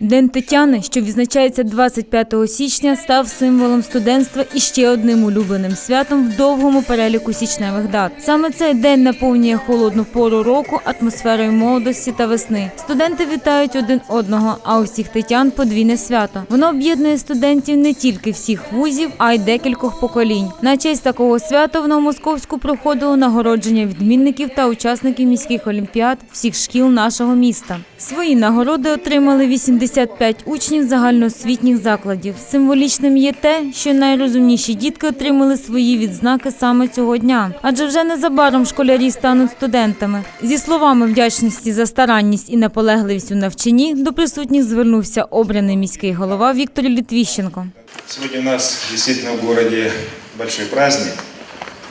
День Тетяни, що відзначається 25 січня, став символом студентства і ще одним улюбленим святом в довгому переліку січневих дат. Саме цей день наповнює холодну пору року атмосферою молодості та весни. Студенти вітають один одного, а у всіх тетян подвійне свято. Воно об'єднує студентів не тільки всіх вузів, а й декількох поколінь. На честь такого свята в Новомосковську проходило нагородження відмінників та учасників міських олімпіад всіх шкіл нашого міста. Свої нагороди отримали 85 учнів загальноосвітніх закладів. Символічним є те, що найрозумніші дітки отримали свої відзнаки саме цього дня, адже вже незабаром школярі стануть студентами. Зі словами вдячності за старанність і наполегливість у навчанні до присутніх звернувся обраний міський голова Віктор Літвіщенко. Сегодня у нас действительно в городе большой праздник.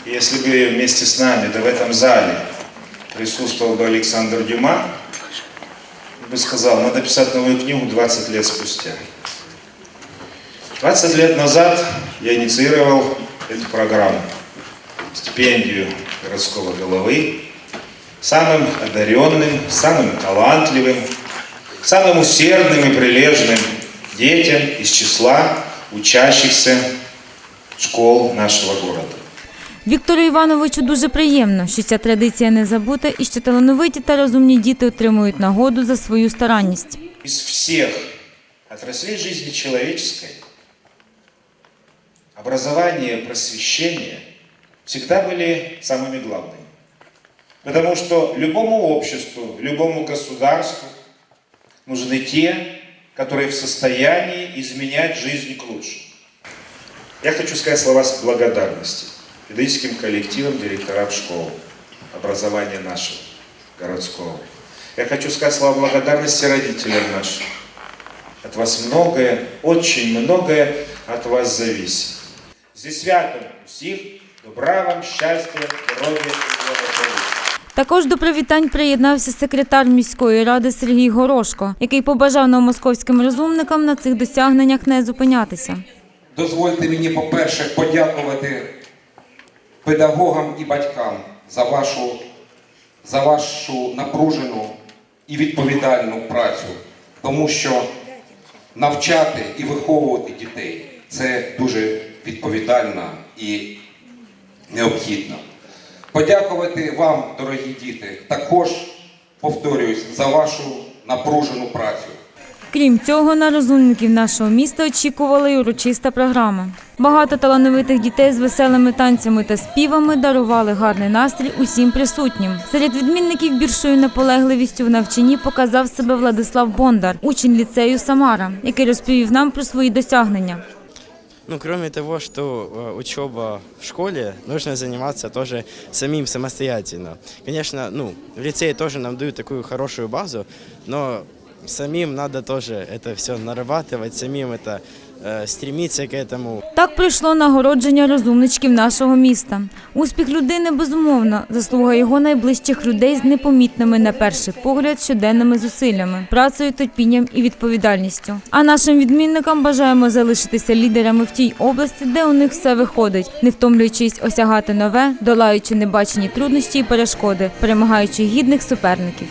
И если бы вместе с нами, да в этом зале, присутствовал бы Александр Дюма, он Бы сказал, надо писать новую книгу 20 лет спустя. 20 лет назад я инициировал эту программу, стипендию городского головы, самым одаренным, самым талантливым, самым усердным и прилежным детям из числа учащихся школ нашего города. Віктору Івановичу дуже приємно, що ця традиція не забута і що талановиті та розумні діти отримують нагоду за свою старанність. Из всех отраслей жизни человеческой образование, просвещение всегда были самыми главными. Потому что любому обществу, любому государству нужны те, которые в состоянии изменять жизнь к лучшему. Я хочу сказать слова с благодарности педагогическим коллективам, директорам школ, образования нашего городского. Я хочу сказать слова благодарности родителям нашим. От вас многое, очень многое от вас зависит. Зі святом усіх, добра вам, щастя, здоров'я і благополуччя. Також до привітань приєднався секретар міської ради Сергій Горошко, який побажав новомосковським розумникам на цих досягненнях не зупинятися. Дозвольте мені, по-перше, подякувати педагогам і батькам за вашу, за вашу напружену і відповідальну працю, тому що навчати і виховувати дітей це дуже відповідально і необхідно. Подякувати вам, дорогі діти, також повторююсь за вашу напружену працю. Крім цього, на розумників нашого міста очікувала й урочиста програма. Багато талановитих дітей з веселими танцями та співами дарували гарний настрій усім присутнім. Серед відмінників більшою наполегливістю в навчанні показав себе Владислав Бондар, учень ліцею Самара, який розповів нам про свої досягнення. Ну, кроме того, что э, учеба в школе, нужно заниматься тоже самим самостоятельно. Конечно, ну, в лицее тоже нам дают такую хорошую базу, но самим надо тоже это все нарабатывать, самим это э, стремиться к этому. Так пройшло нагородження розумничків нашого міста. Успіх людини безумовно заслуга його найближчих людей з непомітними на перший погляд щоденними зусиллями, працею, терпінням і відповідальністю. А нашим відмінникам бажаємо залишитися лідерами в тій області, де у них все виходить, не втомлюючись осягати нове, долаючи небачені труднощі і перешкоди, перемагаючи гідних суперників.